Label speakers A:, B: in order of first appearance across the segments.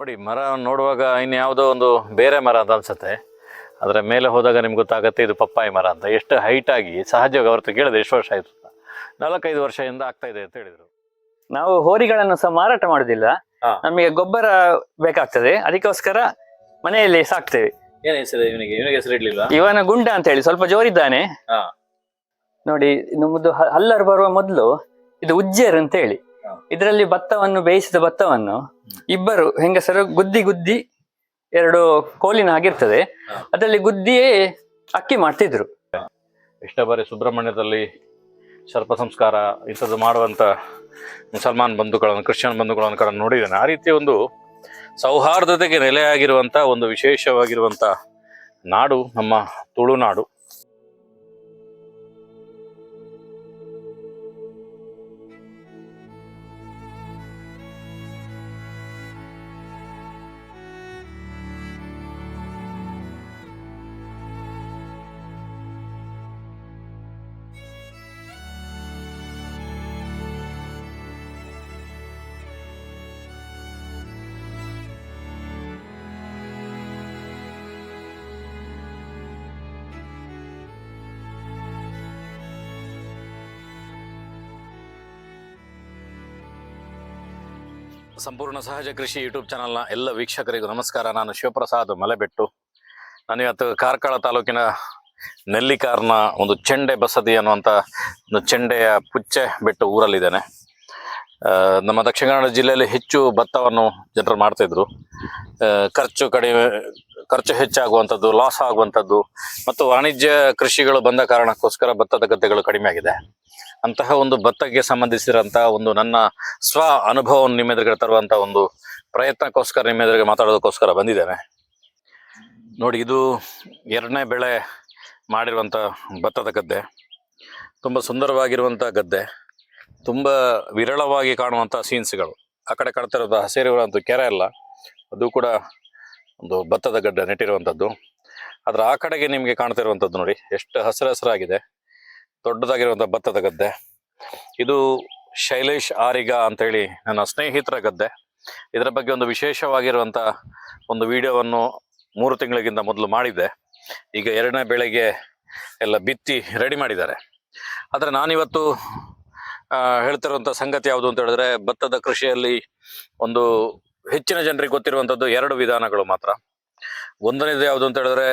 A: ನೋಡಿ ಮರ ನೋಡುವಾಗ ಇನ್ಯಾವುದೋ ಒಂದು ಬೇರೆ ಮರ ಅಂತ ಅನ್ಸುತ್ತೆ. ಅದರ ಮೇಲೆ ಹೋದಾಗ ನಿಮ್ಗೆ ಗೊತ್ತಾಗುತ್ತೆ ಇದು ಪಪ್ಪಾಯಿ ಮರ ಅಂತ. ಎಷ್ಟು ಹೈಟ್ ಆಗಿ ಸಹಜವಾಗಿ ಅವ್ರತ್ತು ಕೇಳಿದ್ರೆ ಕೇಳಿದೆ ಎಷ್ಟು ವರ್ಷ ಆಯ್ತು ನಾಲ್ಕೈದು ವರ್ಷದಿಂದ ಆಗ್ತಾ ಇದೆ ಅಂತ ಹೇಳಿದ್ರು.
B: ನಾವು ಹೋರಿಗಳನ್ನು ಸಹ ಮಾರಾಟ ಮಾಡುದಿಲ್ಲ. ನಮಗೆ ಗೊಬ್ಬರ ಬೇಕಾಗ್ತದೆ. ಅದಕ್ಕೋಸ್ಕರ ಮನೆಯಲ್ಲಿ ಸಾಕ್ತೇವೆ.
A: ಏನ್ ಹೆಸರು ಇವನಿಗೆ? ಇವನಿಗೆ ಹೆಸರು ಇಡ್ಲಿಲ್ಲ
B: ಇವನ ಗುಂಡ ಅಂತ ಹೇಳಿ ಸ್ವಲ್ಪ ಜೋರಿದ್ದಾನೆ. ನೋಡಿ ನಮ್ಮದು ಹಲ್ಲರು ಬರುವ ಮೊದಲು ಇದು ಉಜ್ಜೇರ್ ಅಂತ ಹೇಳಿ. ಇದರಲ್ಲಿ ಭತ್ತವನ್ನು ಬೇಯಿಸಿದ ಭತ್ತವನ್ನು ಇಬ್ಬರು ಹೆಂಗಸರು ಗುದ್ದಿ ಗುದ್ದಿ ಎರಡು ಕೋಲಿನ ಹಾಗಿರ್ತದೆ
A: ಹಾ.
B: ಅದರಲ್ಲಿ ಗುದ್ದಿಯೇ ಅಕ್ಕಿ ಮಾಡ್ತಿದ್ರು.
A: ಎಷ್ಟೋ ಬಾರಿ ಸುಬ್ರಹ್ಮಣ್ಯದಲ್ಲಿ ಸರ್ಪ ಸಂಸ್ಕಾರ ಇಂಥದ್ದು ಮಾಡುವಂತ ಮುಸಲ್ಮಾನ್ ಬಂಧುಗಳನ್ನು, ಕ್ರಿಶ್ಚಿಯನ್ ಬಂಧುಗಳನ್ನು ಕೂಡ ನೋಡಿದ್ದೇನೆ. ಆ ರೀತಿ ಒಂದು ಸೌಹಾರ್ದತೆಗೆ ನೆಲೆಯಾಗಿರುವಂಥ ಒಂದು ವಿಶೇಷವಾಗಿರುವಂತ ನಾಡು ನಮ್ಮ ತುಳುನಾಡು. ಸಂಪೂರ್ಣ ಸಹಜ ಕೃಷಿ ಯೂಟ್ಯೂಬ್ ಚಾನಲ್ನ ಎಲ್ಲ ವೀಕ್ಷಕರಿಗೂ ನಮಸ್ಕಾರ. ನಾನು ಶಿವಪ್ರಸಾದ್ ಮಲೆಬೆಟ್ಟು. ನಾನು ಇವತ್ತು ಕಾರ್ಕಳ ತಾಲೂಕಿನ ನೆಲ್ಲಿಕಾರ್ನ ಒಂದು ಚೆಂಡೆ ಬಸದಿ ಅನ್ನುವಂಥ ಒಂದು ಚೆಂಡೆಯ ಪುಚ್ಚೆ ಬೆಟ್ಟು ಊರಲ್ಲಿದ್ದೇನೆ. ನಮ್ಮ ದಕ್ಷಿಣ ಕನ್ನಡ ಜಿಲ್ಲೆಯಲ್ಲಿ ಹೆಚ್ಚು ಭತ್ತವನ್ನು ಜನರು ಮಾಡ್ತಿದ್ರು. ಖರ್ಚು ಕಡಿಮೆ, ಖರ್ಚು ಹೆಚ್ಚಾಗುವಂಥದ್ದು ಲಾಸ್ ಆಗುವಂಥದ್ದು ಮತ್ತು ವಾಣಿಜ್ಯ ಕೃಷಿಗಳು ಬಂದ ಕಾರಣಕ್ಕೋಸ್ಕರ ಭತ್ತದ ಗದ್ದೆಗಳು ಕಡಿಮೆ ಆಗಿದೆ. ಅಂತಹ ಒಂದು ಭತ್ತಕ್ಕೆ ಸಂಬಂಧಿಸಿದಂತಹ ಒಂದು ನನ್ನ ಸ್ವ ಅನುಭವವನ್ನು ನಿಮ್ಮ ಎದುರಿಗೆ ತರುವಂತಹ ಒಂದು ಪ್ರಯತ್ನಕ್ಕೋಸ್ಕರ ನಿಮ್ಮ ಎದುರಿಗೆ ಮಾತಾಡೋದಕ್ಕೋಸ್ಕರ ಬಂದಿದ್ದೇನೆ. ನೋಡಿ, ಇದು ಎರಡನೇ ಬೆಳೆ ಮಾಡಿರುವಂಥ ಭತ್ತದ ಗದ್ದೆ. ತುಂಬ ಸುಂದರವಾಗಿರುವಂಥ ಗದ್ದೆ. ತುಂಬ ವಿರಳವಾಗಿ ಕಾಣುವಂಥ ಸೀನ್ಸ್ಗಳು ಆ ಕಡೆ ಕಾಣ್ತಾ ಇರೋದು ಹಸಿರುವಂಥ ಕೆರೆ ಅಲ್ಲ. ಅದು ಕೂಡ ಒಂದು ಭತ್ತದ ಗಡ್ಡೆ ನೆಟ್ಟಿರುವಂಥದ್ದು ಅದರ ಆ ಕಡೆಗೆ ನಿಮಗೆ ಕಾಣ್ತಿರುವಂಥದ್ದು ನೋಡಿ, ಎಷ್ಟು ಹಸಿರು ಹಸಿರಾಗಿದೆ. ದೊಡ್ಡದಾಗಿರುವಂಥ ಭತ್ತದ ಗದ್ದೆ ಇದು ಶೈಲೇಶ್ ಆರಿಗ ಅಂತೇಳಿ ನನ್ನ ಸ್ನೇಹಿತರ ಗದ್ದೆ. ಇದರ ಬಗ್ಗೆ ಒಂದು ವಿಶೇಷವಾಗಿರುವಂಥ ಒಂದು ವಿಡಿಯೋವನ್ನು ಮೂರು ತಿಂಗಳಿಗಿಂತ ಮೊದಲು ಮಾಡಿದ್ದೆ. ಈಗ ಎರಡನೇ ಬೆಳೆಗೆ ಎಲ್ಲ ಬಿತ್ತಿ ರೆಡಿ ಮಾಡಿದ್ದಾರೆ. ಆದರೆ ನಾನಿವತ್ತು ಹೇಳ್ತಿರುವಂಥ ಸಂಗತಿ ಯಾವುದು ಅಂತ ಹೇಳಿದ್ರೆ ಭತ್ತದ ಕೃಷಿಯಲ್ಲಿ ಒಂದು ಹೆಚ್ಚಿನ ಜನರಿಗೆ ಗೊತ್ತಿರುವಂಥದ್ದು ಎರಡು ವಿಧಾನಗಳು ಮಾತ್ರ. ಒಂದನೇದು ಯಾವುದು ಅಂತ ಹೇಳಿದ್ರೆ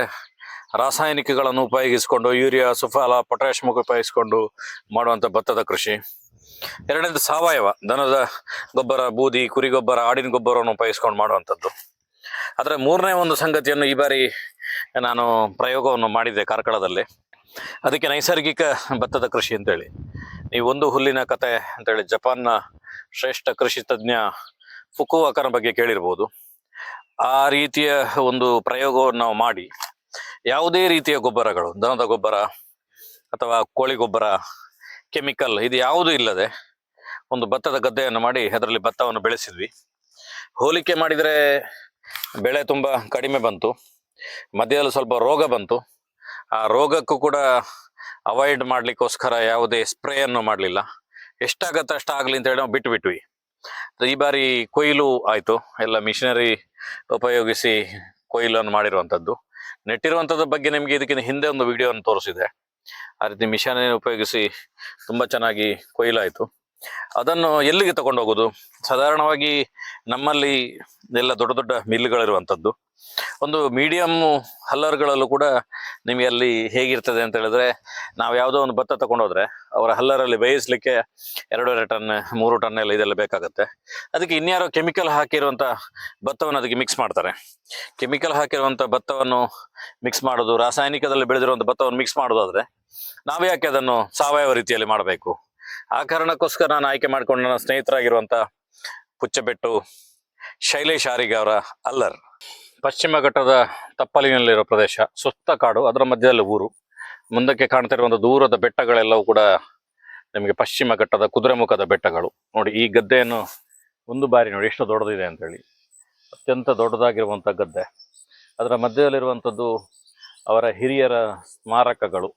A: ರಾಸಾಯನಿಕಗಳನ್ನು ಉಪಯೋಗಿಸಿಕೊಂಡು ಯೂರಿಯಾ, ಸುಫಲ ಪೊಟ್ಯಾಷಿಯಂ ಉಪಯೋಗಿಸಿಕೊಂಡು ಮಾಡುವಂಥ ಭತ್ತದ ಕೃಷಿ. ಎರಡನೇದು ಸಾವಯವ, ದನದ ಗೊಬ್ಬರ, ಬೂದಿ, ಕುರಿ ಗೊಬ್ಬರ, ಆಡಿನ ಗೊಬ್ಬರವನ್ನು ಉಪಯೋಗಿಸ್ಕೊಂಡು ಮಾಡುವಂಥದ್ದು. ಆದರೆ ಮೂರನೇ ಒಂದು ಸಂಗತಿಯನ್ನು ಈ ಬಾರಿ ನಾನು ಪ್ರಯೋಗವನ್ನು ಮಾಡಿದ್ದೆ ಕಾರ್ಕಳದಲ್ಲಿ. ಅದಕ್ಕೆ ನೈಸರ್ಗಿಕ ಭತ್ತದ ಕೃಷಿ ಅಂತೇಳಿ. ಈ ಒಂದು ಹುಲ್ಲಿನ ಕತೆ ಅಂತೇಳಿ ಜಪಾನ್ನ ಶ್ರೇಷ್ಠ ಕೃಷಿ ತಜ್ಞ ಫುಕುವಾಕನ ಬಗ್ಗೆ ಕೇಳಿರ್ಬೋದು. ಆ ರೀತಿಯ ಒಂದು ಪ್ರಯೋಗವನ್ನು ನಾವು ಮಾಡಿ ಯಾವುದೇ ರೀತಿಯ ಗೊಬ್ಬರಗಳು, ದನದ ಗೊಬ್ಬರ ಅಥವಾ ಕೋಳಿ ಗೊಬ್ಬರ, ಕೆಮಿಕಲ್ ಇದು ಯಾವುದೂ ಇಲ್ಲದೆ ಒಂದು ಭತ್ತದ ಗದ್ದೆಯನ್ನು ಮಾಡಿ ಅದರಲ್ಲಿ ಭತ್ತವನ್ನು ಬೆಳೆಸಿದ್ವಿ. ಹೋಲಿಕೆ ಮಾಡಿದರೆ ಬೆಳೆ ತುಂಬ ಕಡಿಮೆ ಬಂತು. ಮಧ್ಯದಲ್ಲಿ ಸ್ವಲ್ಪ ರೋಗ ಬಂತು. ಆ ರೋಗಕ್ಕೂ ಕೂಡ ಅವಾಯ್ಡ್ ಮಾಡ್ಲಿಕ್ಕೋಸ್ಕರ ಯಾವುದೇ ಸ್ಪ್ರೇಯನ್ನು ಮಾಡಲಿಲ್ಲ. ಎಷ್ಟಾಗತ್ತೆ ಅಷ್ಟಾಗಲಿ ಅಂತ ಹೇಳಿ ನಾವು ಬಿಟ್ಟು ಬಿಟ್ವಿ ಈ ಬಾರಿ ಕೊಯ್ಲು ಆಯಿತು. ಎಲ್ಲ ಮಿಷಿನರಿ ಉಪಯೋಗಿಸಿ ಕೊಯ್ಲನ್ನು ಮಾಡಿರುವಂಥದ್ದು. ನೆಟ್ಟಿರುವಂಥದ್ರ ಬಗ್ಗೆ ನಿಮಗೆ ಇದಕ್ಕಿಂತ ಹಿಂದೆ ಒಂದು ವಿಡಿಯೋವನ್ನು ತೋರಿಸಿದೆ. ಆ ರೀತಿ ಮಿಷನ್ ಉಪಯೋಗಿಸಿ ತುಂಬ ಚೆನ್ನಾಗಿ ಕೊಯ್ಲಾಯಿತು. ಅದನ್ನು ಎಲ್ಲಿಗೆ ತಗೊಂಡು ಹೋಗೋದು ಸಾಧಾರಣವಾಗಿ ನಮ್ಮಲ್ಲಿ ಎಲ್ಲ ದೊಡ್ಡ ದೊಡ್ಡ ಮಿಲ್ಗಳಿರುವಂಥದ್ದು ಒಂದು ಮೀಡಿಯಮ್ ಹಲ್ಲರ್ಗಳಲ್ಲೂ ಕೂಡ ನಿಮಗೆ ಅಲ್ಲಿ ಹೇಗಿರ್ತದೆ ಅಂತ ಹೇಳಿದ್ರೆ, ನಾವು ಯಾವುದೋ ಒಂದು ಭತ್ತ ತಗೊಂಡೋದ್ರೆ ಅವರ ಹಲ್ಲರಲ್ಲಿ ಬೇಯಿಸ್ಲಿಕ್ಕೆ ಎರಡೂವರೆ ಟನ್, ಮೂರು ಟನ್ ಎಲ್ಲ ಇದೆಲ್ಲ ಬೇಕಾಗುತ್ತೆ. ಅದಕ್ಕೆ ಇನ್ಯಾರೋ ಕೆಮಿಕಲ್ ಹಾಕಿರುವಂಥ ಭತ್ತವನ್ನು ಅದಕ್ಕೆ ಮಿಕ್ಸ್ ಮಾಡ್ತಾರೆ. ಕೆಮಿಕಲ್ ಹಾಕಿರುವಂಥ ಭತ್ತವನ್ನು ಮಿಕ್ಸ್ ಮಾಡೋದು, ರಾಸಾಯನಿಕದಲ್ಲಿ ಬೆಳೆದಿರುವಂಥ ಭತ್ತವನ್ನು ಮಿಕ್ಸ್ ಮಾಡೋದಾದ್ರೆ ನಾವು ಯಾಕೆ ಅದನ್ನು ಸಾವಯವ ರೀತಿಯಲ್ಲಿ ಮಾಡಬೇಕು? ಆ ಕಾರಣಕ್ಕೋಸ್ಕರ ನಾನು ಆಯ್ಕೆ ಮಾಡಿಕೊಂಡು ನನ್ನ ಸ್ನೇಹಿತರಾಗಿರುವಂಥ ಪುಚ್ಚಬೆಟ್ಟು ಶೈಲೇಶ್ ಆರಿಗ ಅವರ ಅಲ್ಲರ್ ಪಶ್ಚಿಮ ಘಟ್ಟದ ತಪ್ಪಲಿನಲ್ಲಿರೋ ಪ್ರದೇಶ, ಸುತ್ತ ಕಾಡು, ಅದರ ಮಧ್ಯದಲ್ಲಿ ಊರು. ಮುಂದಕ್ಕೆ ಕಾಣ್ತಿರುವಂಥ ದೂರದ ಬೆಟ್ಟಗಳೆಲ್ಲವೂ ಕೂಡ ನಿಮಗೆ ಪಶ್ಚಿಮ ಘಟ್ಟದ ಕುದುರೆಮುಖದ ಬೆಟ್ಟಗಳು. ನೋಡಿ, ಈ ಗದ್ದೆಯನ್ನು ಒಂದು ಬಾರಿ ನೋಡಿ, ಎಷ್ಟು ದೊಡ್ಡದಿದೆ ಅಂತೇಳಿ. ಅತ್ಯಂತ ದೊಡ್ಡದಾಗಿರುವಂಥ ಗದ್ದೆ. ಅದರ ಮಧ್ಯದಲ್ಲಿರುವಂಥದ್ದು ಅವರ ಹಿರಿಯರ ಸ್ಮಾರಕಗಳು.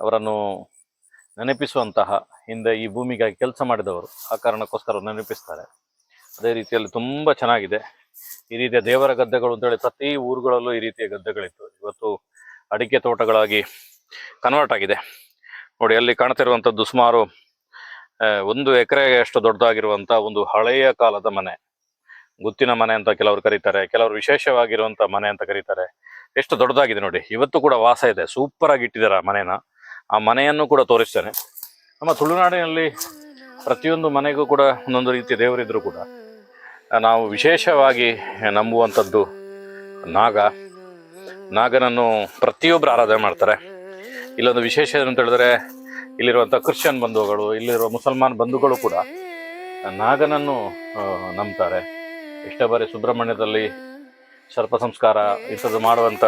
A: ಅವರನ್ನು ನೆನಪಿಸುವಂತಹ, ಹಿಂದೆ ಈ ಭೂಮಿಗಾಗಿ ಕೆಲಸ ಮಾಡಿದವರು. ಆ ಕಾರಣಕ್ಕೋಸ್ಕರ ನೆನಪಿಸ್ತಾರೆ. ಅದೇ ರೀತಿಯಲ್ಲಿ ತುಂಬ ಚೆನ್ನಾಗಿದೆ. ಈ ರೀತಿಯ ದೇವರ ಗದ್ದೆಗಳು ಅಂತೇಳಿ ಪ್ರತಿ ಊರುಗಳಲ್ಲೂ ಈ ರೀತಿಯ ಗದ್ದೆಗಳಿತ್ತು. ಇವತ್ತು ಅಡಿಕೆ ತೋಟಗಳಾಗಿ ಕನ್ವರ್ಟ್ ಆಗಿದೆ. ನೋಡಿ, ಅಲ್ಲಿ ಕಾಣ್ತಿರುವಂಥದ್ದು ಸುಮಾರು ಒಂದು ಒಂದು ಎಕರೆಯಷ್ಟು ದೊಡ್ಡದಾಗಿರುವಂಥ ಒಂದು ಹಳೆಯ ಕಾಲದ ಮನೆ. ಗುತ್ತಿನ ಮನೆ ಅಂತ ಕೆಲವರು ಕರೀತಾರೆ, ಕೆಲವರು ವಿಶೇಷವಾಗಿರುವಂಥ ಮನೆ ಅಂತ ಕರೀತಾರೆ. ಎಷ್ಟು ದೊಡ್ಡದಾಗಿದೆ ನೋಡಿ, ಇವತ್ತು ಕೂಡ ವಾಸ ಇದೆ ಸೂಪರ್ ಆಗಿ ಇಟ್ಟಿದ್ದಾರೆ ಆ ಮನೆನ. ಆ ಮನೆಯನ್ನು ಕೂಡ ತೋರಿಸ್ತೇನೆ. ನಮ್ಮ ತುಳುನಾಡಿನಲ್ಲಿ ಪ್ರತಿಯೊಂದು ಮನೆಗೂ ಕೂಡ ಒಂದೊಂದು ರೀತಿಯ ದೇವರಿದ್ರು ಕೂಡ ನಾವು ವಿಶೇಷವಾಗಿ ನಂಬುವಂಥದ್ದು ನಾಗ. ನಾಗನನ್ನು ಪ್ರತಿಯೊಬ್ಬರು ಆರಾಧನೆ ಮಾಡ್ತಾರೆ. ಇಲ್ಲೊಂದು ವಿಶೇಷ ಅಂತ ಹೇಳಿದ್ರೆ, ಇಲ್ಲಿರುವಂಥ ಕ್ರಿಶ್ಚಿಯನ್ ಬಂಧುಗಳು, ಇಲ್ಲಿರುವ ಮುಸಲ್ಮಾನ್ ಬಂಧುಗಳು ಕೂಡ ನಾಗನನ್ನು ನಂಬ್ತಾರೆ. ಎಷ್ಟೋ ಬಾರಿ ಸುಬ್ರಹ್ಮಣ್ಯದಲ್ಲಿ ಸರ್ಪ ಸಂಸ್ಕಾರ ಇಂಥದ್ದು ಮಾಡುವಂಥ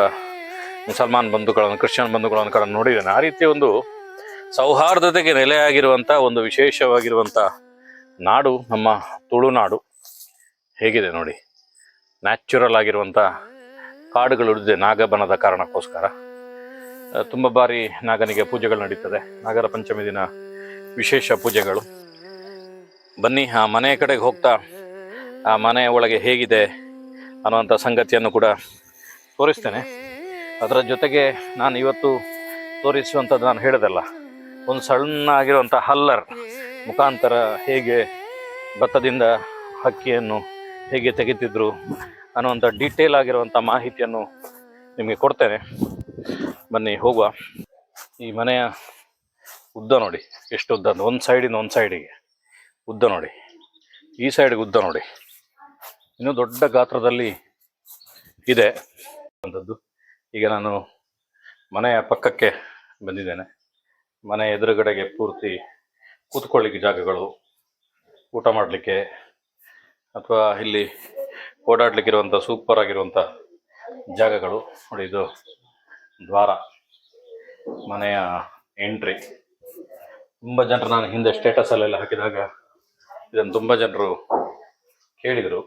A: ಮುಸಲ್ಮಾನ್ ಬಂಧುಗಳನ್ನು, ಕ್ರಿಶ್ಚಿಯನ್ ಬಂಧುಗಳನ್ನು ಕೂಡ ನೋಡಿದ್ದೇನೆ. ಆ ರೀತಿಯ ಒಂದು ಸೌಹಾರ್ದತೆಗೆ ನೆಲೆಯಾಗಿರುವಂಥ, ಒಂದು ವಿಶೇಷವಾಗಿರುವಂಥ ನಾಡು, ನಮ್ಮ ತುಳುನಾಡು. ಹೇಗಿದೆ ನೋಡಿ? ನ್ಯಾಚುರಲ್ ಆಗಿರುವಂಥ ಕಾಡುಗಳು ಉಳಿದಿದೆ, ನಾಗಬನದ ಕಾರಣಕ್ಕೋಸ್ಕರ. ತುಂಬ ಬಾರಿ ನಾಗನಿಗೆ ಪೂಜೆಗಳು ನಡೀತದೆ. ನಾಗರ ಪಂಚಮಿ ದಿನ ವಿಶೇಷ ಪೂಜೆಗಳು. ಬನ್ನಿ, ಆ ಮನೆ ಕಡೆಗೆ ಹೋಗ್ತಾ, ಆ ಮನೆಯ ಒಳಗೆ ಹೇಗಿದೆ ಅನ್ನುವಂಥ ಸಂಗತಿಯನ್ನು ಕೂಡ ತೋರಿಸ್ತೇನೆ. ಅದರ ಜೊತೆಗೆ ನಾನು ಇವತ್ತು ತೋರಿಸುವಂಥದ್ದು ನಾನು ಹೇಳೋದಲ್ಲ, ಒಂದು ಸಣ್ಣ ಆಗಿರುವಂಥ ಹಲ್ಲರ್ ಮುಖಾಂತರ ಹೇಗೆ ಭತ್ತದಿಂದ ಹಕ್ಕಿಯನ್ನು ಹೇಗೆ ತೆಗಿತಿದ್ರು ಅನ್ನುವಂಥ ಡೀಟೇಲ್ ಆಗಿರುವಂಥ ಮಾಹಿತಿಯನ್ನು ನಿಮಗೆ ಕೊಡ್ತೇನೆ. ಬನ್ನಿ, ಹೋಗುವ. ಈ ಮನೆಯ ಉದ್ದ ನೋಡಿ. ಎಷ್ಟು ಉದ್ದ ಅಂತ ಒಂದು ಸೈಡಿಂದ ಒಂದು ಸೈಡಿಗೆ ಉದ್ದ ನೋಡಿ. ಈ ಸೈಡ್ಗೆ ಉದ್ದ ನೋಡಿ. ಇನ್ನೂ ದೊಡ್ಡ ಗಾತ್ರದಲ್ಲಿ ಇದೆ ಅಂಥದ್ದು. ಈಗ ನಾನು ಮನೆಯ ಪಕ್ಕಕ್ಕೆ ಬಂದಿದ್ದೇನೆ. ಮನೆ ಎದುರುಗಡೆಗೆ ಪೂರ್ತಿ ಕೂತ್ಕೊಳ್ಳಿಕ್ಕೆ ಜಾಗಗಳು, ಊಟ ಮಾಡಲಿಕ್ಕೆ ಅಥವಾ ಇಲ್ಲಿ ಓಡಾಡ್ಲಿಕ್ಕಿರುವಂಥ ಸೂಪರ್ ಆಗಿರುವಂಥ ಜಾಗಗಳು. ನೋಡಿ, ಇದು ದ್ವಾರ, ಮನೆಯ ಎಂಟ್ರಿ. ತುಂಬ ಜನರು ನಾನು ಹಿಂದೆ ಸ್ಟೇಟಸಲ್ಲೆಲ್ಲ ಹಾಕಿದಾಗ ಇದನ್ನು ತುಂಬ ಜನರು ಕೇಳಿದರು.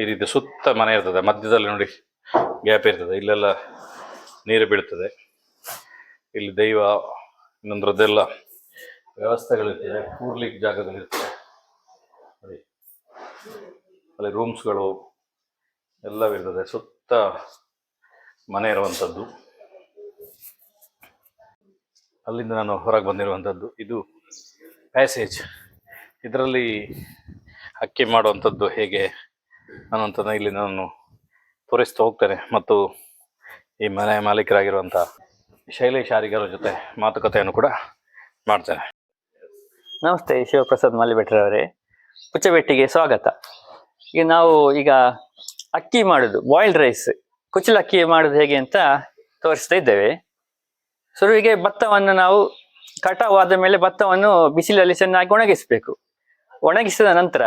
A: ಈ ರೀತಿ ಸುತ್ತ ಮನೆ ಇರ್ತದೆ. ಮಧ್ಯದಲ್ಲಿ ನೋಡಿ ಗ್ಯಾಪ್ ಇರ್ತದೆ. ಇಲ್ಲೆಲ್ಲ ನೀರು ಬೀಳ್ತದೆ. ಇಲ್ಲಿ ದೈವ ಇನ್ನೊಂದ್ರದ್ದೆಲ್ಲ ವ್ಯವಸ್ಥೆಗಳಿರ್ತದೆ. ಕೂರ್ಲಿಕ್ಕೆ ಜಾಗಗಳಿರ್ತದೆ. ನೋಡಿ. ಅಲ್ಲಿ ರೂಮ್ಸ್ಗಳು ಎಲ್ಲವಿರ್ತದೆ, ಸುತ್ತ ಮನೆ ಇರುವಂಥದ್ದು. ಅಲ್ಲಿಂದ ನಾನು ಹೊರಗೆ ಬಂದಿರುವಂಥದ್ದು. ಇದು ಪ್ಯಾಸೇಜ್. ಇದರಲ್ಲಿ ಅಕ್ಕಿ ಮಾಡುವಂಥದ್ದು ಹೇಗೆ? ಅನ್ನೋಂಥದ್ದು ಇಲ್ಲಿ ನಾನು ತೋರಿಸ್ತಾ ಹೋಗ್ತೇನೆ. ಮತ್ತು ಈ ಮನೆ ಮಾಲೀಕರಾಗಿರುವಂಥ ಶೈಲೇಶ್ ಆರಿಗರ ಜೊತೆ ಮಾತುಕತೆಯನ್ನು ಕೂಡ ಮಾಡ್ತೇನೆ.
B: ನಮಸ್ತೆ, ಶಿವಪ್ರಸಾದ್ ಮಲ್ಲಿಭಟ್ರವರೇ ಕುಚ್ಚಬೆಟ್ಟಿಗೆ ಸ್ವಾಗತ. ಈಗ ನಾವು ಈಗ ಅಕ್ಕಿ ಮಾಡುದು ಬಾಯ್ಲ್ಡ್ ರೈಸ್ ಕುಚ್ಚಲಕ್ಕಿ ಮಾಡುದು ಹೇಗೆ ಅಂತ ತೋರಿಸ್ತಾ ಇದ್ದೇವೆ. ಶುರುವಿಗೆ ಭತ್ತವನ್ನು ನಾವು ಕಟಾವಾದ ಮೇಲೆ ಭತ್ತವನ್ನು ಬಿಸಿಲಲ್ಲಿ ಚೆನ್ನಾಗಿ ಒಣಗಿಸಬೇಕು. ಒಣಗಿಸಿದ ನಂತರ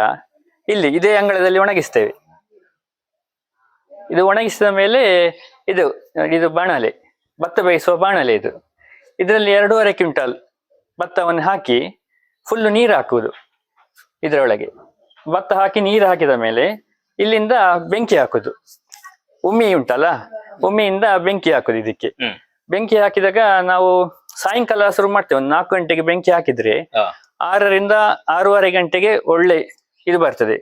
B: ಇಲ್ಲಿ ಇದೇ ಅಂಗಳದಲ್ಲಿ ಒಣಗಿಸ್ತೇವೆ. ಇದು ಒಣಗಿಸಿದ ಮೇಲೆ ಇದು ಇದು ಬಾಣಲೆ, ಭತ್ತ ಬೇಯಿಸುವ ಬಾಣಲೆ ಇದು. ಇದರಲ್ಲಿ ಎರಡೂವರೆ ಕ್ವಿಂಟಲ್ ಭತ್ತವನ್ನು ಹಾಕಿ ಫುಲ್ಲು ನೀರು ಹಾಕುವುದು. ಇದರೊಳಗೆ. ಭತ್ತ ಹಾಕಿ ನೀರು ಹಾಕಿದ ಮೇಲೆ ಇಲ್ಲಿಂದ ಬೆಂಕಿ ಹಾಕುದು. ಉಮ್ಮಿ ಉಂಟಲ್ಲ? ಉಮ್ಮಿಯಿಂದ ಬೆಂಕಿ ಹಾಕುದು ಇದಕ್ಕೆ. ಬೆಂಕಿ ಹಾಕಿದಾಗ ನಾವು ಸಾಯಂಕಾಲ ಶುರು ಮಾಡ್ತೇವೆ. ಒಂದು ನಾಲ್ಕು ಗಂಟೆಗೆ ಬೆಂಕಿ ಹಾಕಿದ್ರೆ ಆರರಿಂದ ಆರೂವರೆ ಗಂಟೆಗೆ ಒಳ್ಳೆ ಇದು ಬರ್ತದೆ.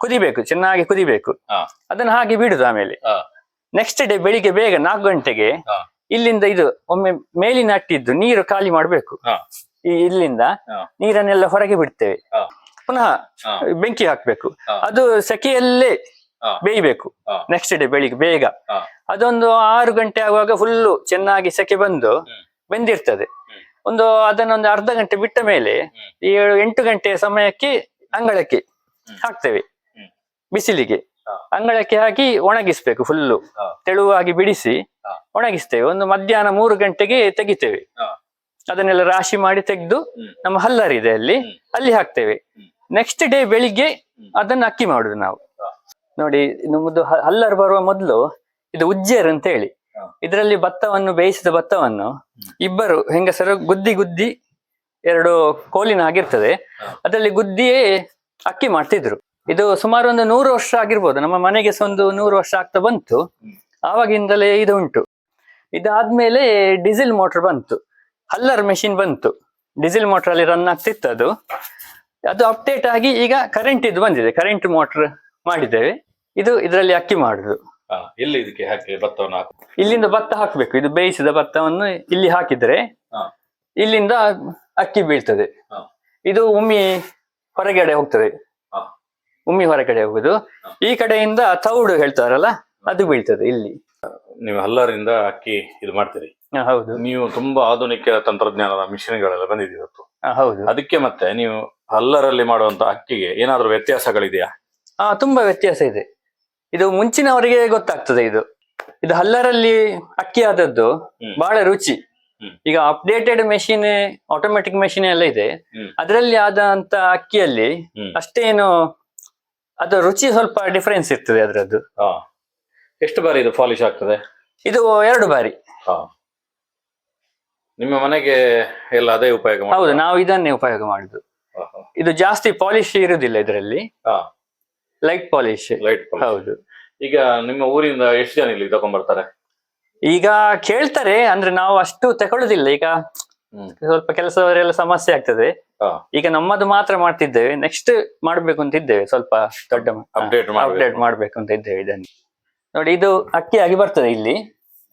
B: ಕುದಿಬೇಕು ಚೆನ್ನಾಗಿ ಕುದಿಬೇಕು. ಅದನ್ನ ಹಾಗೆ ಬಿಡುದು ಆಮೇಲೆ. ನೆಕ್ಸ್ಟ್ ಡೇ ಬೆಳಿಗ್ಗೆ ಬೇಗ ನಾಲ್ಕು ಗಂಟೆಗೆ ಇಲ್ಲಿಂದ ಇದು ಒಮ್ಮೆ ಮೇಲಿನ ಅಟ್ಟಿದ್ದು ನೀರು ಖಾಲಿ ಮಾಡ್ಬೇಕು. ಈ ಇಲ್ಲಿಂದ ನೀರನ್ನೆಲ್ಲ ಹೊರಗೆ ಬಿಡ್ತೇವೆ. ಪುನಃ ಬೆಂಕಿ ಹಾಕ್ಬೇಕು. ಅದು ಸೆಕೆಯಲ್ಲೇ. ಬೇಯಬೇಕು. ನೆಕ್ಸ್ಟ್ ಡೇ ಬೆಳಿಗ್ಗೆ ಬೇಗ. ಅದೊಂದು ಆರು ಗಂಟೆ ಆಗುವಾಗ ಫುಲ್ಲು ಚೆನ್ನಾಗಿ ಸೆಕೆ ಬಂದು. ಬೆಂದಿರ್ತದೆ. ಒಂದು ಅದನ್ನೊಂದು ಅರ್ಧ ಗಂಟೆ ಬಿಟ್ಟ ಮೇಲೆ. ಏಳು ಎಂಟು ಗಂಟೆಯ ಸಮಯಕ್ಕೆ ಅಂಗಳಕ್ಕೆ ಹಾಕ್ತೇವೆ. ಬಿಸಿಲಿಗೆ. ಅಂಗಳಕ್ಕೆ ಹಾಕಿ ಒಣಗಿಸ್ಬೇಕು ಫುಲ್ಲು ತೆಳುವಾಗಿ ಬಿಡಿಸಿ ಒಣಗಿಸ್ತೇವೆ. ಒಂದು ಮಧ್ಯಾಹ್ನ ಮೂರು ಗಂಟೆಗೆ ತೆಗಿತೇವೆ. ಅದನ್ನೆಲ್ಲ ರಾಶಿ ಮಾಡಿ ತೆಗೆದು ನಮ್ಮ ಹಲ್ಲರ್ ಇದೆ ಅಲ್ಲಿ ಅಲ್ಲಿ ಹಾಕ್ತೇವೆ. ನೆಕ್ಸ್ಟ್ ಡೇ ಬೆಳಿಗ್ಗೆ ಅದನ್ನ ಅಕ್ಕಿ ಮಾಡುದು ನಾವು. ನೋಡಿ ನಮ್ಮದು ಹಲ್ಲರ್ ಬರುವ ಮೊದಲು ಇದು ಉಜ್ಜೇರ್ ಅಂತ ಹೇಳಿ. ಇದರಲ್ಲಿ ಭತ್ತವನ್ನು ಬೇಯಿಸಿದ ಭತ್ತವನ್ನು ಇಬ್ಬರು ಹೆಂಗಸರು ಗುದ್ದಿ ಗುದ್ದಿ ಎರಡು ಕೋಲಿನ ಆಗಿರ್ತದೆ. ಅದರಲ್ಲಿ ಗುದ್ದಿಯೇ ಅಕ್ಕಿ ಮಾಡ್ತಿದ್ರು. ಇದು ಸುಮಾರು ಒಂದು ನೂರು ವರ್ಷ ಆಗಿರ್ಬೋದು. ನಮ್ಮ ಮನೆಗೆ ಸಹ ಒಂದು ನೂರು ವರ್ಷ ಆಗ್ತಾ ಬಂತು. ಆವಾಗಿಂದಲೇ ಇದು ಉಂಟು. ಇದಾದ್ಮೇಲೆ ಡೀಸೆಲ್ ಮೋಟರ್ ಬಂತು. ಹಲ್ಲರ್ ಮೆಷಿನ್ ಬಂತು. ಡೀಸೆಲ್ ಮೋಟರ್ ಅಲ್ಲಿ ರನ್ ಆಗ್ತಿತ್ತು ಅದು. ಅದು ಅಪ್ಡೇಟ್ ಆಗಿ ಈಗ ಕರೆಂಟ್ ಇದು ಬಂದಿದೆ. ಕರೆಂಟ್ ಮೋಟರ್ ಮಾಡಿದ್ದೇವೆ. ಇದು ಇದರಲ್ಲಿ ಅಕ್ಕಿ ಮಾಡುದು.
A: ಹಾ, ಎಲ್ಲಿ ಇದಕ್ಕೆ ಹಾಕಿ ಭತ್ತವನ್ನು ಹಾಕು.
B: ಇಲ್ಲಿಂದ ಭತ್ತ ಹಾಕ್ಬೇಕು. ಇದು ಬೇಯಿಸಿದ ಭತ್ತವನ್ನು ಇಲ್ಲಿ ಹಾಕಿದ್ರೆ. ಇಲ್ಲಿಂದ ಅಕ್ಕಿ ಬೀಳ್ತದೆ. ಇದು ಉಮ್ಮಿ ಹೊರಗಡೆ ಹೋಗ್ತದೆ. ಉಮ್ಮಿ ಹೊರಗಡೆ ಹೋಗುದು. ಈ ಕಡೆಯಿಂದ ತೌಡು ಹೇಳ್ತಾರಲ್ಲ ಅದು ಬೀಳ್ತದೆ ಇಲ್ಲಿ.
A: ನೀವು ಹಲ್ಲರಿಂದ ಅಕ್ಕಿ ಇದು ಮಾಡ್ತೀರಿ.
B: ಹೌದು.
A: ನೀವು ತುಂಬಾ ಆಧುನಿಕ ತಂತ್ರಜ್ಞಾನದ ಮಿಷಿನ್ಗಳೆಲ್ಲ ಬಂದಿದೆ ಇವತ್ತು.
B: ಹೌದು.
A: ಅದಕ್ಕೆ ಮತ್ತೆ ನೀವು ಹಲ್ಲರಲ್ಲಿ ಮಾಡುವಂತ ಅಕ್ಕಿಗೆ ಏನಾದ್ರೂ ವ್ಯತ್ಯಾಸಗಳಿದೆಯಾ?
B: ಹಾ ತುಂಬಾ ವ್ಯತ್ಯಾಸ ಇದೆ. ಇದು ಮುಂಚಿನವರಿಗೆ ಗೊತ್ತಾಗ್ತದೆ ಇದು. ಇದು ಹಲ್ಲರಲ್ಲಿ ಅಕ್ಕಿ ಆದದ್ದು. ಬಹಳ ರುಚಿ. ಈಗ ಅಪ್ಡೇಟೆಡ್ ಮೆಷಿನ್ ಆಟೋಮೆಟಿಕ್ ಮೆಷಿನ್ ಎಲ್ಲ ಇದೆ. ಅದರಲ್ಲಿ ಆದಂತ ಅಕ್ಕಿಯಲ್ಲಿ. ಅಷ್ಟೇನು ಅದು ರುಚಿ ಸ್ವಲ್ಪ ಡಿಫರೆನ್ಸ್ ಇರ್ತದೆ ಅದರದ್ದು.
A: ಹಾ. ಎಷ್ಟು ಬಾರಿ ಇದು ಪಾಲಿಶ್ ಆಗ್ತದೆ?
B: ಇದು ಎರಡು ಬಾರಿ.
A: ಹಾ. ನಿಮ್ಮ ಮನೆಗೆ ಎಲ್ಲ ಅದೇ ಉಪಯೋಗ
B: ಹೌದು ನಾವು ಇದನ್ನೇ ಉಪಯೋಗ ಮಾಡುದು. ಇದು ಜಾಸ್ತಿ ಪಾಲಿಶ್ ಇರುದಿಲ್ಲ ಇದರಲ್ಲಿ.
A: ಹಾ.
B: Light polish
A: light.
B: ಹೌದು.
A: ಈಗ ನಿಮ್ಮ ಊರಿಂದ ಎಷ್ಟು ಜನ ಇಲ್ಲಿ ತಗೊಂಡ್ಬರ್ತಾರೆ
B: ಈಗ ಕೇಳ್ತಾರೆ ಅಂದ್ರೆ ನಾವು ಅಷ್ಟು ತಗೊಳ್ಳುದಿಲ್ಲ ಈಗ
A: ಹ್ಮ್.
B: ಸ್ವಲ್ಪ ಕೆಲಸವರೆಲ್ಲ ಸಮಸ್ಯೆ ಆಗ್ತದೆ.
A: ಹಾ.
B: ಈಗ ನಮ್ಮದು ಮಾತ್ರ ಮಾಡ್ತಿದ್ದೇವೆ. ನೆಕ್ಸ್ಟ್ ಮಾಡ್ಬೇಕು ಅಂತ ಇದ್ದೇವೆ ಸ್ವಲ್ಪ ದೊಡ್ಡ
A: Update ಮಾಡ್ಬೇಕು.
B: ಅಪ್ಡೇಟ್ ಮಾಡ್ಬೇಕು ಅಂತ ಇದ್ದೇವೆ ಇದನ್ನು. ನೋಡಿ ಇದು ಅಕ್ಕಿಯಾಗಿ ಬರ್ತದೆ ಇಲ್ಲಿ.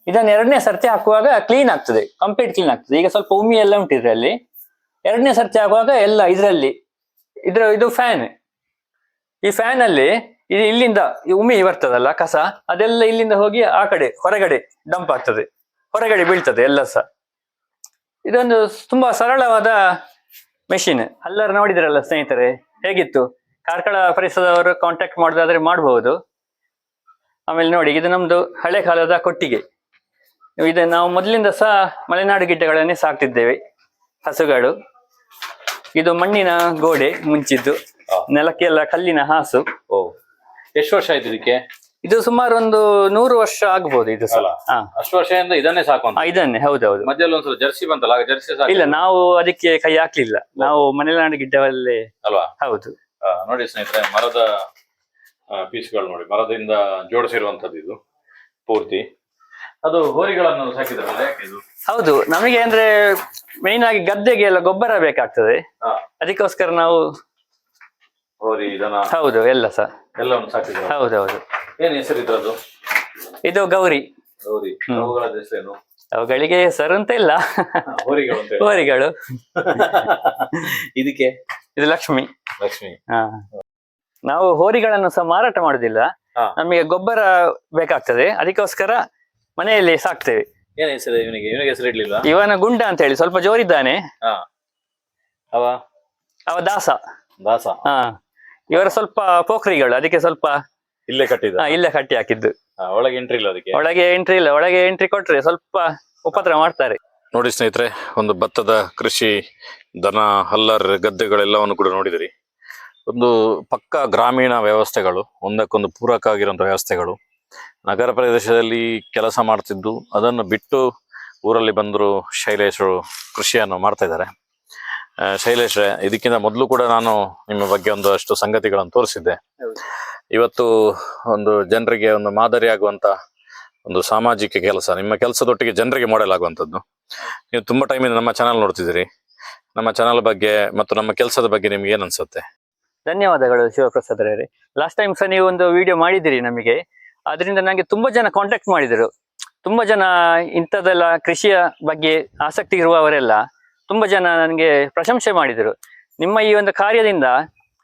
B: ಇದನ್ನ ಎರಡನೇ ಸರ್ತಿ ಹಾಕುವಾಗ ಕ್ಲೀನ್ ಆಗ್ತದೆ ಕಂಪ್ಲೀಟ್ ಕ್ಲೀನ್ ಆಗ್ತದೆ. ಈಗ ಸ್ವಲ್ಪ ಉಮಿ ಎಲ್ಲ ಉಂಟು ಇದರಲ್ಲಿ. ಎರಡನೇ ಸರ್ತಿ ಹಾಕುವಾಗ ಎಲ್ಲ ಇದರಲ್ಲಿ, ಇದ್ರ, ಇದು ಫ್ಯಾನ್ ಈ ಫ್ಯಾನ್ ಅಲ್ಲಿ ಇದು ಇಲ್ಲಿಂದ ಉಮಿ ಬರ್ತದಲ್ಲ, ಕಸ, ಅದೆಲ್ಲ ಇಲ್ಲಿಂದ ಹೋಗಿ ಆ ಕಡೆ, ಹೊರಗಡೆ ಡಂಪ್ ಆಗ್ತದೆ. ಹೊರಗಡೆ ಬೀಳ್ತದೆ ಎಲ್ಲ ಸಹ. ಇದೊಂದು ತುಂಬಾ ಸರಳವಾದ ಮೆಷಿನ್ ಅಲ್ಲರ ನೋಡಿದ್ರಲ್ಲ ಸ್ನೇಹಿತರೆ, ಹೇಗಿತ್ತು? ಕಾರ್ಕಳ ಪರಿಸರದವರು ಕಾಂಟ್ಯಾಕ್ಟ್ ಮಾಡೋದಾದ್ರೆ ಮಾಡಬಹುದು ಆಮೇಲೆ ನೋಡಿ, ಇದು ನಮ್ದು ಹಳೆ ಕಾಲದ ಕೊಟ್ಟಿಗೆ. ಇದು ನಾವು ಮೊದಲಿಂದ ಸಹ ಮಲೆನಾಡು ಗಿಡ್ಡಗಳನ್ನೇ ಸಾಕ್ತಿದ್ದೇವೆ ಹಸುಗಳು. ಇದು ಮಣ್ಣಿನ ಗೋಡೆ ಮುಂಚಿದ್ದು. ನೆಲಕ್ಕೆಲ್ಲ ಕಲ್ಲಿನ ಹಾಸು.
A: ಓ ಎಷ್ಟು ವರ್ಷ ಆಯ್ತು ಇದಕ್ಕೆ?
B: ಇದು ಸುಮಾರು ಒಂದು ನೂರು ವರ್ಷ ಆಗ್ಬೋದು ಇದು ಸಲ.
A: ಅಷ್ಟು ವರ್ಷದಿಂದ ಇದನ್ನೇ
B: ಆ, ಇದನ್ನೇ ಹೌದೌದು.
A: ಮಧ್ಯದಲ್ಲಿ ಒಂದ್ಸಲ ಜರ್ಸಿ ಬಂತಲ್ಲ ಆಗ ಜರ್ಸಿ ಸಾಕು
B: ಇಲ್ಲ ನಾವು ಅದಕ್ಕೆ ಕೈ ಹಾಕ್ಲಿಲ್ಲ. ನಾವು ಮಲೆನಾಡು ಗಿಡ್ಡವಲ್ಲೇ.
A: ಅಲ್ವಾ?
B: ಹೌದು.
A: ನೋಡಿ ಸ್ನೇಹಿತರೆ ಮರದ ಪೀಸ್ಗಳು ನೋಡಿ ಮರದಿಂದ ಜೋಡಿಸಿರುವಂತದ್ದು ಇದು ಪೂರ್ತಿ. ಅದು ಹೋರಿಗಳನ್ನು ಸಾಕಿದ್ರೆ ಯಾಕೆ ಇದು?
B: ಹೌದು ನಮಗೆ ಅಂದ್ರೆ ಮೇನ್ ಆಗಿ ಗದ್ದೆಗೆ ಎಲ್ಲ ಗೊಬ್ಬರ ಬೇಕಾಗ್ತದೆ.
A: ಹಾ,
B: ಅದಕ್ಕೋಸ್ಕರ ನಾವು
A: ಹೋರಿ ದನ
B: ಹೌದು ಎಲ್ಲ ಸಹ.
A: ಎಲ್ಲವನ್ನು ಸಾಕಿದ್ರು
B: ಹೌದೌದು
A: ಏನ್ ಹೆಸರಿದ್ರದ್ದು
B: ಇದು ಗೌರಿ.
A: ಹೋರಿ. ಅವುಗಳ ಹೆಸರೇನು?
B: ಅವುಗಳಿಗೆ ಹೆಸರು ಅಂತ ಇಲ್ಲ.
A: ಹಾ, ಹೋರಿಗಳು ಅಂತ ಹೇಳಿ.
B: ಹೋರಿಗಳು.
A: ಇದಕ್ಕೆ?
B: ಇದು ಲಕ್ಷ್ಮಿ.
A: ಲಕ್ಷ್ಮಿ.
B: ಹಾ. ನಾವು ಹೋರಿಗಳನ್ನು ಸಹ ಮಾರಾಟ ಮಾಡುದಿಲ್ಲ.
A: ಹಾ.
B: ನಮಗೆ ಗೊಬ್ಬರ ಬೇಕಾಗ್ತದೆ. ಅದಕ್ಕೋಸ್ಕರ ಮನೆಯಲ್ಲಿ ಸಾಕ್ತೇವೆ.
A: ಏನ್ ಹೆಸರು ಇವನಿಗೆ? ಇವನಿಗೆ ಹೆಸರು ಇಡ್ಲಿಲ್ಲ
B: ಇವನ ಗುಂಡ ಅಂತ ಹೇಳಿ ಸ್ವಲ್ಪ ಜೋರಿದ್ದಾನೆ
A: ಹಾ. ಅವ?
B: ಅವ ದಾಸ.
A: ದಾಸ?
B: ಹಾ. ಇವರ ಸ್ವಲ್ಪ ಪೋಖ್ರಿಗಳು ಅದಕ್ಕೆ ಸ್ವಲ್ಪ
A: ಇಲ್ಲೇ ಕಟ್ಟಿದ
B: ಹಾ, ಇಲ್ಲೇ ಕಟ್ಟಿ ಹಾಕಿದ್ದು.
A: ಹಾ, ಒಳಗೆ ಎಂಟ್ರಿ ಇಲ್ಲ ಅದಕ್ಕೆ?
B: ಒಳಗೆ ಎಂಟ್ರಿ ಇಲ್ಲ ಒಳಗೆ ಎಂಟ್ರಿ ಕೊಟ್ರೆ ಸ್ವಲ್ಪ ಉಪದ್ರ ಮಾಡ್ತಾರೆ.
A: ನೋಡಿ ಸ್ನೇಹಿತರೆ ಒಂದು ಭತ್ತದ ಕೃಷಿ ದನ ಹಲ್ಲರ್ ಗದ್ದೆಗಳೆಲ್ಲವನ್ನು ಕೂಡ ನೋಡಿದಿರಿ. ಒಂದು ಪಕ್ಕ ಗ್ರಾಮೀಣ ವ್ಯವಸ್ಥೆಗಳು ಒಂದಕ್ಕೊಂದು ಪೂರಕ ಆಗಿರುವಂಥ ವ್ಯವಸ್ಥೆಗಳು. ನಗರ ಪ್ರದೇಶದಲ್ಲಿ ಕೆಲಸ ಮಾಡ್ತಿದ್ದು. ಅದನ್ನು ಬಿಟ್ಟು ಊರಲ್ಲಿ ಬಂದರು ಶೈಲೇಶರು ಕೃಷಿಯನ್ನು ಮಾಡ್ತಾ ಇದ್ದಾರೆ. ಶೈಲೇಶ್, ಇದಕ್ಕಿಂತ ಮೊದಲು ಕೂಡ ನಾನು ನಿಮ್ಮ ಬಗ್ಗೆ ಒಂದು ಅಷ್ಟು ಸಂಗತಿಗಳನ್ನು ತೋರಿಸಿದ್ದೆ. ಇವತ್ತು ಒಂದು ಜನರಿಗೆ ಒಂದು ಮಾದರಿಯಾಗುವಂತ ಒಂದು ಸಾಮಾಜಿಕ ಕೆಲಸ, ನಿಮ್ಮ ಕೆಲಸದೊಟ್ಟಿಗೆ ಜನರಿಗೆ ಮಾಡೆಲ್ ಆಗುವಂಥದ್ದು. ನೀವು ತುಂಬಾ ಟೈಮಿಂದ ನಮ್ಮ ಚಾನಲ್ ನೋಡ್ತಿದ್ದೀರಿ. ನಮ್ಮ ಚಾನಲ್ ಬಗ್ಗೆ ಮತ್ತು ನಮ್ಮ ಕೆಲಸದ ಬಗ್ಗೆ ನಿಮ್ಗೆ ಏನ್ ಅನ್ಸುತ್ತೆ?
B: ಧನ್ಯವಾದಗಳು ಶಿವಪ್ರಸಾದ್ ಅವರೇ ಲಾಸ್ಟ್ ಟೈಮ್ ಸಹ ನೀವು ಒಂದು ವಿಡಿಯೋ ಮಾಡಿದಿರಿ ನಮಗೆ. ಅದರಿಂದ ನನಗೆ ತುಂಬಾ ಜನ ಕಾಂಟ್ಯಾಕ್ಟ್ ಮಾಡಿದರು. ತುಂಬಾ ಜನ ಇಂಥದ್ದೆಲ್ಲ ಕೃಷಿಯ ಬಗ್ಗೆ ಆಸಕ್ತಿ ಇರುವವರೆಲ್ಲ ತುಂಬಾ ಜನ ನನಗೆ ಪ್ರಶಂಸೆ ಮಾಡಿದರು. ನಿಮ್ಮ ಈ ಒಂದು ಕಾರ್ಯದಿಂದ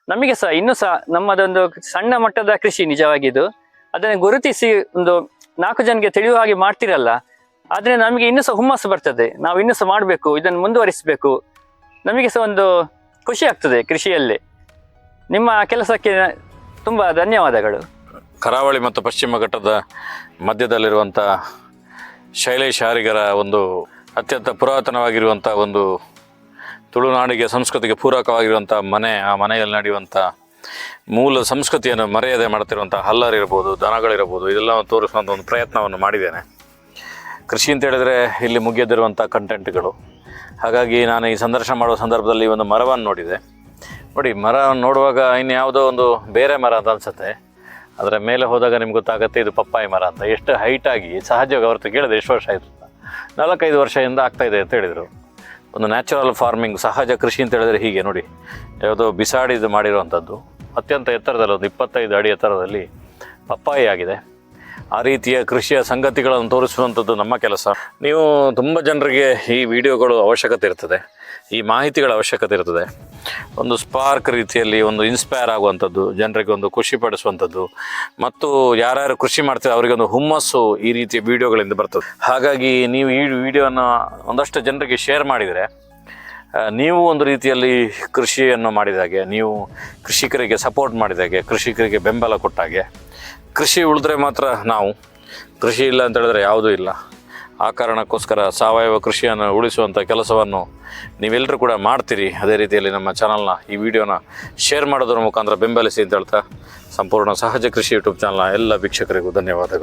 B: ನಮಗೆ ಸಹ, ಇನ್ನೂ ಸಹ ನಮ್ಮದೊಂದು ಸಣ್ಣ ಮಟ್ಟದ ಕೃಷಿ ನಿಜವಾಗಿದ್ದು, ಅದನ್ನು ಗುರುತಿಸಿ ಒಂದು ನಾಲ್ಕು ಜನಕ್ಕೆ ತಿಳಿಯುವ ಹಾಗೆ ಮಾಡ್ತಿರಲ್ಲ, ಆದರೆ ನಮಗೆ ಇನ್ನೂ ಸಹ ಹುಮ್ಮಸ್ಸು ಬರ್ತದೆ. ನಾವು ಇನ್ನೂ ಸಹ ಮಾಡಬೇಕು, ಇದನ್ನು ಮುಂದುವರಿಸಬೇಕು. ನಮಗೆ ಸಹ ಒಂದು ಖುಷಿ ಆಗ್ತದೆ ಕೃಷಿಯಲ್ಲಿ. ನಿಮ್ಮ ಕೆಲಸಕ್ಕೆ ತುಂಬ ಧನ್ಯವಾದಗಳು.
A: ಕರಾವಳಿ ಮತ್ತು ಪಶ್ಚಿಮ ಘಟ್ಟದ ಮಧ್ಯದಲ್ಲಿರುವಂಥ ಶೈಲೇಶ್ ಹಾರಿಗರ ಒಂದು ಅತ್ಯಂತ ಪುರಾತನವಾಗಿರುವಂಥ ಒಂದು ತುಳುನಾಡಿಗೆ ಸಂಸ್ಕೃತಿಗೆ ಪೂರಕವಾಗಿರುವಂಥ ಮನೆ, ಆ ಮನೆಯಲ್ಲಿ ನಡೆಯುವಂಥ ಮೂಲ ಸಂಸ್ಕೃತಿಯನ್ನು ಮರೆಯದೆ ಮಾಡ್ತಿರುವಂಥ ಹಲ್ಲರಿರ್ಬೋದು ದನಗಳಿರ್ಬೋದು, ಇದೆಲ್ಲ ತೋರಿಸುವಂಥ ಒಂದು ಪ್ರಯತ್ನವನ್ನು ಮಾಡಿದ್ದೇನೆ. ಕೃಷಿ ಅಂತ ಹೇಳಿದರೆ ಇಲ್ಲಿ ಮುಗಿಯದಿರುವಂಥ ಕಂಟೆಂಟ್ಗಳು. ಹಾಗಾಗಿ ನಾನು ಈ ಸಂದರ್ಶನ ಮಾಡುವ ಸಂದರ್ಭದಲ್ಲಿ ಒಂದು ಮರವನ್ನು ನೋಡಿದೆ. ನೋಡಿ ಮರ ನೋಡುವಾಗ ಇನ್ನು ಯಾವುದೋ ಒಂದು ಬೇರೆ ಮರ ಅಂತ ಅನ್ಸುತ್ತೆ. ಅದರ ಮೇಲೆ ಹೋದಾಗ ನಿಮ್ಗೆ ಗೊತ್ತಾಗುತ್ತೆ ಇದು ಪಪ್ಪಾಯಿ ಮರ ಅಂತ. ಎಷ್ಟು ಹೈಟ್ ಆಗಿ, ಸಹಜವಾಗಿ ಅವ್ರ ಕೇಳಿದ್ರೆ ಕೇಳಿದೆ ಎಷ್ಟು ವರ್ಷ ಆಯಿತು ನಾಲ್ಕೈದು ವರ್ಷದಿಂದ ಆಗ್ತಾಯಿದೆ ಅಂತ ಹೇಳಿದರು. ಒಂದು ನ್ಯಾಚುರಲ್ ಫಾರ್ಮಿಂಗ್ ಸಹಜ ಕೃಷಿ ಅಂತ ಹೇಳಿದ್ರೆ ಹೀಗೆ ನೋಡಿ. ಯಾವುದೋ ಬಿಸಾಡಿದು ಮಾಡಿರುವಂಥದ್ದು. ಅತ್ಯಂತ ಎತ್ತರದಲ್ಲಿ, ಒಂದು ಇಪ್ಪತ್ತೈದು ಅಡಿ ಎತ್ತರದಲ್ಲಿ ಪಪ್ಪಾಯಿ ಆಗಿದೆ. ಆ ರೀತಿಯ ಕೃಷಿಯ ಸಂಗತಿಗಳನ್ನು ತೋರಿಸುವಂಥದ್ದು ನಮ್ಮ ಕೆಲಸ. ನೀವು ತುಂಬ ಜನರಿಗೆ ಈ ವಿಡಿಯೋಗಳು ಅವಶ್ಯಕತೆ ಇರ್ತದೆ. ಈ ಮಾಹಿತಿಗಳ ಅವಶ್ಯಕತೆ ಇರ್ತದೆ ಒಂದು ಸ್ಪಾರ್ಕ್ ರೀತಿಯಲ್ಲಿ ಒಂದು ಇನ್ಸ್ಪೈರ್ ಆಗುವಂಥದ್ದು, ಜನರಿಗೆ ಒಂದು ಖುಷಿ ಪಡಿಸುವಂಥದ್ದು, ಮತ್ತು ಯಾರ್ಯಾರು ಕೃಷಿ ಮಾಡ್ತಾರೆ ಅವರಿಗೆ ಒಂದು ಹುಮ್ಮಸ್ಸು ಈ ರೀತಿಯ ವಿಡಿಯೋಗಳಿಂದ ಬರ್ತದೆ. ಹಾಗಾಗಿ ನೀವು ಈ ವಿಡಿಯೋನ ಒಂದಷ್ಟು ಜನರಿಗೆ ಶೇರ್ ಮಾಡಿದರೆ ನೀವು ಒಂದು ರೀತಿಯಲ್ಲಿ ಕೃಷಿಯನ್ನು ಮಾಡಿದಾಗೆ ನೀವು ಕೃಷಿಕರಿಗೆ ಸಪೋರ್ಟ್ ಮಾಡಿದಾಗೆ ಕೃಷಿಕರಿಗೆ ಬೆಂಬಲ ಕೊಟ್ಟಾಗೆ ಕೃಷಿ ಉಳಿದ್ರೆ ಮಾತ್ರ ನಾವು, ಕೃಷಿ ಇಲ್ಲ ಅಂತ ಹೇಳಿದ್ರೆ ಯಾವುದೂ ಇಲ್ಲ. ಆ ಕಾರಣಕ್ಕೋಸ್ಕರ ಸಾವಯವ ಕೃಷಿಯನ್ನು ಉಳಿಸುವಂಥ ಕೆಲಸವನ್ನು ನೀವೆಲ್ಲರೂ ಕೂಡ ಮಾಡ್ತೀರಿ. ಅದೇ ರೀತಿಯಲ್ಲಿ ನಮ್ಮ ಚಾನಲ್ನ ಈ ವಿಡಿಯೋನ ಶೇರ್ ಮಾಡೋದ್ರ ಮುಖಾಂತರ ಬೆಂಬಲಿಸಿ ಅಂತ ಹೇಳ್ತಾ, ಸಂಪೂರ್ಣ ಸಹಜ ಕೃಷಿ ಯೂಟ್ಯೂಬ್ ಚಾನಲ್ನ ಎಲ್ಲ ವೀಕ್ಷಕರಿಗೂ ಧನ್ಯವಾದಗಳು.